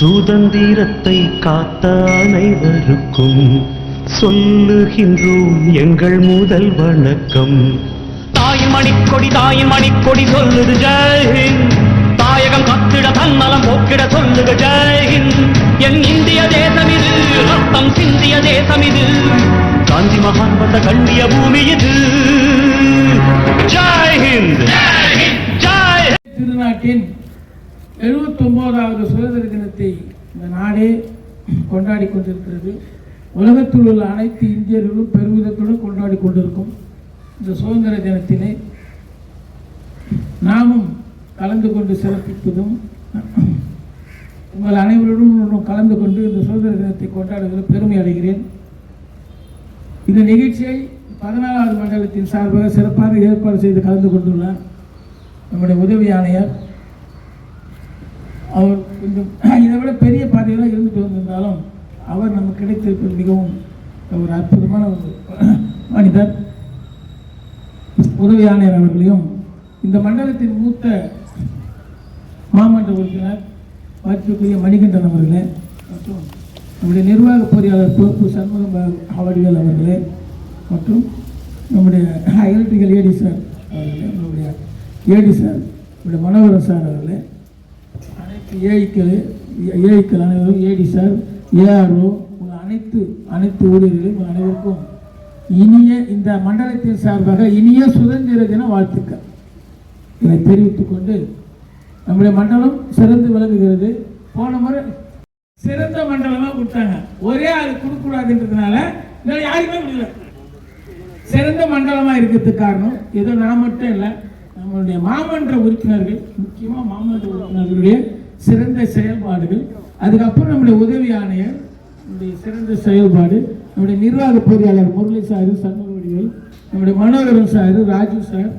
சுதந்திரத்தை காத்த அனைவருக்கும் சொல்லுகின்றோம் எங்கள் முதல் வணக்கம். தாயின் மணிக்கொடி தாயின் மணிக்கொடி சொல்லுது ஜெய்ஹிந்த் தாயகம் கத்திட தன்னலம் போக்கிட சொல்லுக ஜெய்ஹிந்த் என் இந்திய தேசம் இது ரத்தம் சிந்திய தேசம் இது. காந்தி மகான் வந்த கண்ணிய பூமி இது. ஜெய்ஹிந்த் ஜெய் திருநாட்டின் 79வது சுதந்திர தினத்தை இந்த நாடே கொண்டாடி கொண்டிருக்கிறது. உலகத்தில் உள்ள அனைத்து இந்தியர்களும் பெருமிதத்துடன் கொண்டாடி கொண்டிருக்கும் இந்த சுதந்திர தினத்தினை நாமும் கலந்து கொண்டு சிறப்பிப்பதும் உங்கள் அனைவருடன் கலந்து கொண்டு இந்த சுதந்திர தினத்தை கொண்டாடுவதில் பெருமை அடைகிறேன். இந்த நிகழ்ச்சியை பதினாலாவது மண்டலத்தின் சார்பாக சிறப்பாக ஏற்பாடு செய்து கலந்து கொண்டுள்ளார் நம்முடைய உதவி ஆணையர் அவர் கொஞ்சம் இதை விட பெரிய பதவியெல்லாம் இருந்துட்டு வந்திருந்தாலும் அவர் நமக்கு கிடைத்திருப்பது மிகவும் ஒரு அற்புதமான ஒரு மனிதர். உதவி ஆணையர் அவர்களையும் இந்த மண்டலத்தின் மூத்த மாமன்ற உறுப்பினர் மதிப்புக்குரிய மணிகண்டன் அவர்களே மற்றும் நம்முடைய நிர்வாக பொறியாளர் பொறுப்பு சண்முகம் அவடிகள் அவர்களே மற்றும் நம்முடைய எலக்ட்ரிக்கல் ஏடி சார் அவர்களே நம்மளுடைய ஏடி சார் நம்முடைய மனோகரன் சார் அவர்களே. ஏஐக்கள் ஏஐக்கள் அனைவரும் ஏடி சார் ஏஆர்ஓ உங்கள் அனைத்து அனைத்து ஊழியர்களும் உங்கள் அனைவருக்கும் இனிய இந்த மண்டலத்தின் சார்பாக இனிய சுதந்திர தின வாழ்த்துக்கள். இதை தெரிவித்துக் கொண்டு நம்முடைய மண்டலம் சிறந்து விளங்குகிறது. போன முறை சிறந்த மண்டலமாக கொடுத்தாங்க. ஒரே ஆள் கொடுக்கக்கூடாதுன்றதுனால இதில் யாருக்குமே கொடுக்கல. சிறந்த மண்டலமாக இருக்கிறதுக்கு காரணம் ஏதோ நான் மட்டும் இல்லை நம்மளுடைய மாமன்ற உறுப்பினர்கள் முக்கியமாக மாமன்ற உறுப்பினர்களுடைய சிறந்த செயல்பாடுகள். அதுக்கப்புறம் நம்முடைய உதவி ஆணையர் நம்முடைய சிறந்த செயல்பாடு நம்முடைய நிர்வாக பொறியாளர் முரளி சார் சண்முகவடிகள் நம்முடைய மனோகரன் சார் ராஜு சார்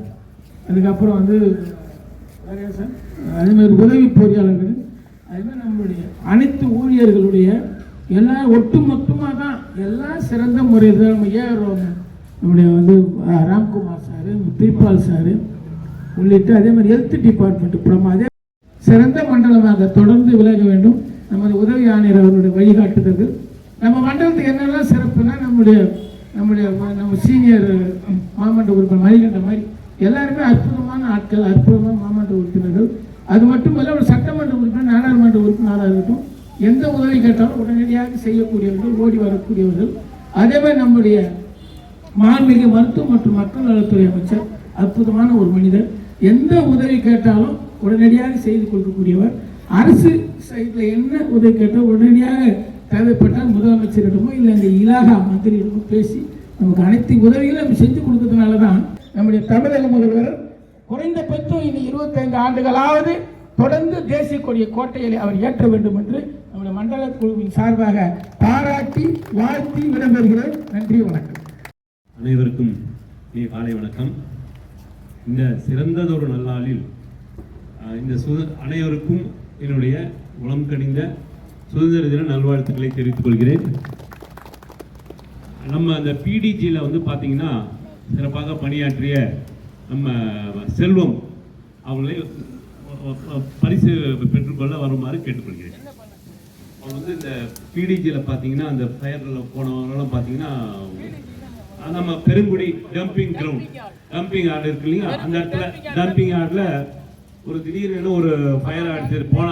அதுக்கப்புறம் வந்து சார்? அதே மாதிரி உதவி பொறியாளர்கள் அதுமாதிரி நம்மளுடைய அனைத்து ஊழியர்களுடைய எல்லா ஒட்டு மொத்தமாக தான் எல்லாம் சிறந்த முறையில் தான் நம்ம ஏஆர் நம்முடைய வந்து ராம்குமார் சார் திரிபால் சார் உள்ளிட்ட அதே மாதிரி ஹெல்த் டிபார்ட்மெண்ட் அப்புறமா அதே சிறந்த மண்டலமாக தொடர்ந்து விலக வேண்டும். நமது உதவி ஆணையர் அவருடைய வழிகாட்டுதல்கள். நம்ம மண்டலத்துக்கு என்னெல்லாம் சிறப்புனா நம்முடைய நம்முடைய நம்ம சீனியர் மாமன்ற உறுப்பினர் மணிகண்ட மாதிரி எல்லாருமே அற்புதமான ஆட்கள் அற்புதமான மாமன்ற உறுப்பினர்கள். அது மட்டும் இல்லை ஒரு சட்டமன்ற உறுப்பினர் நாடாளுமன்ற உறுப்பினராக இருக்கட்டும் எந்த உதவி கேட்டாலும் உடனடியாக செய்யக்கூடியவர்கள் ஓடி வரக்கூடியவர்கள். அதே மாதிரி நம்முடைய மாண்புமிகு மருத்துவம் மற்றும் மக்கள் நலத்துறை அமைச்சர் அற்புதமான ஒரு மனிதர். எந்த உதவி கேட்டாலும் உடனடியாக செய்து கொடுக்கக்கூடியவர் அரசு சைடில் என்ன உதவி கேட்டால் உடனடியாக தேவைப்பட்டால் முதலமைச்சரிடமோ இல்லை இந்த இலாகா மந்திரியிடமோ பேசி நமக்கு அனைத்து உதவிகளும் நம்ம செஞ்சு கொடுக்கறதுனால தான் நம்முடைய தமிழக முதல்வர் குறைந்தபட்சம் இனி இருபத்தைந்து ஆண்டுகளாவது தொடர்ந்து தேசிய கொடிய கோட்டையில் அவர் ஏற்ற வேண்டும் என்று நம்முடைய மண்டல குழுவின் சார்பாக பாராட்டி வாழ்த்தி விடம்பெறுகிறேன் நன்றி வணக்கம். அனைவருக்கும் காலை வணக்கம். இந்த சிறந்ததொரு நல்லாளில் இந்த சுத அனைவருக்கும் என்னுடைய உளம் கனிந்த சுதந்திர தின நல்வாழ்த்துக்களை தெரிவித்துக் கொள்கிறேன். நம்ம அந்த பிடிஜியில் வந்து பார்த்தீங்கன்னா சிறப்பாக பணியாற்றிய நம்ம செல்வம் அவங்களை பரிசு பெற்றுக்கொள்ள வருமாறு கேட்டுக்கொள்கிறேன். அவர் வந்து இந்த பிடிஜியில் பார்த்தீங்கன்னா அந்த ஃபயரில் போனவங்களாம் பார்த்தீங்கன்னா நம்ம Perungudi dumping ground dumping yard இருக்கு இல்லையா? அந்த இடத்துல டம்பிங் ஆர்டில் ஒரு திடீரென ஒரு ஃபயர் ஆடிச்சு போன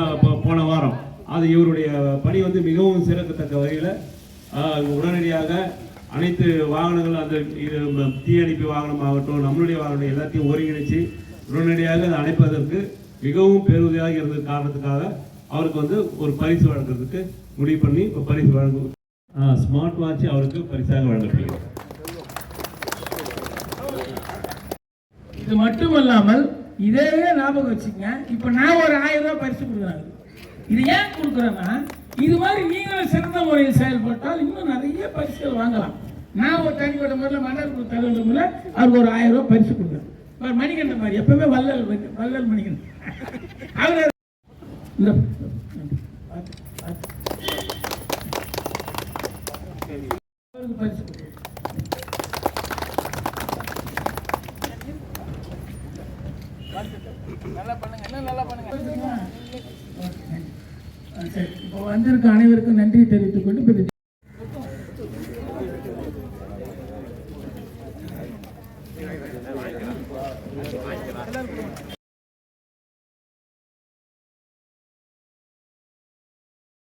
போன வாரம். அது இவருடைய பணி வந்து மிகவும் சிறக்கத்தக்க வகையில் உடனடியாக அனைத்து வாகனங்கள் அந்த தீயணைப்பு வாகனம் ஆகட்டும் வாகனமாகட்டும் நம்மளுடைய வாகனம் எல்லாத்தையும் ஒருங்கிணைச்சு உடனடியாக அதை அணைப்பதற்கு மிகவும் பேருதவியாக இருந்த காரணத்துக்காக அவருக்கு வந்து ஒரு பரிசு வழங்குறதுக்கு முடிவு பண்ணி இப்போ பரிசு வழங்கும் ஸ்மார்ட் வாட்ச் அவருக்கு பரிசாக வழங்கப்படுகிறது. இது மட்டுமல்லாமல் இதே ஞாபகம் வச்சுங்க இப்போ நான் ஒரு ஆயிரம் ரூபாய் பரிசு கொடுக்குறாங்க இது ஏன் கொடுக்குறேன்னா இது மாதிரி நீங்களும் சிறந்த முறையில் செயல்பட்டால் இன்னும் நிறைய பரிசுகள் வாங்கலாம். நான் ஒரு தனிப்பட்ட முறையில் மன்னர் தலைவர் முறையில் அவருக்கு ஒரு ஆயிரம் ரூபாய் பரிசு கொடுக்குறேன். அவர் மணிகண்டன் மாதிரி எப்பவுமே வள்ளல் வந்து- வள்ளல் மணிகண்டன். அவரு இந்த அவருக்கு பரிசு கொடு. இப்போ அனைவருக்கும் நன்றி தெரிவித்துக் கொண்டு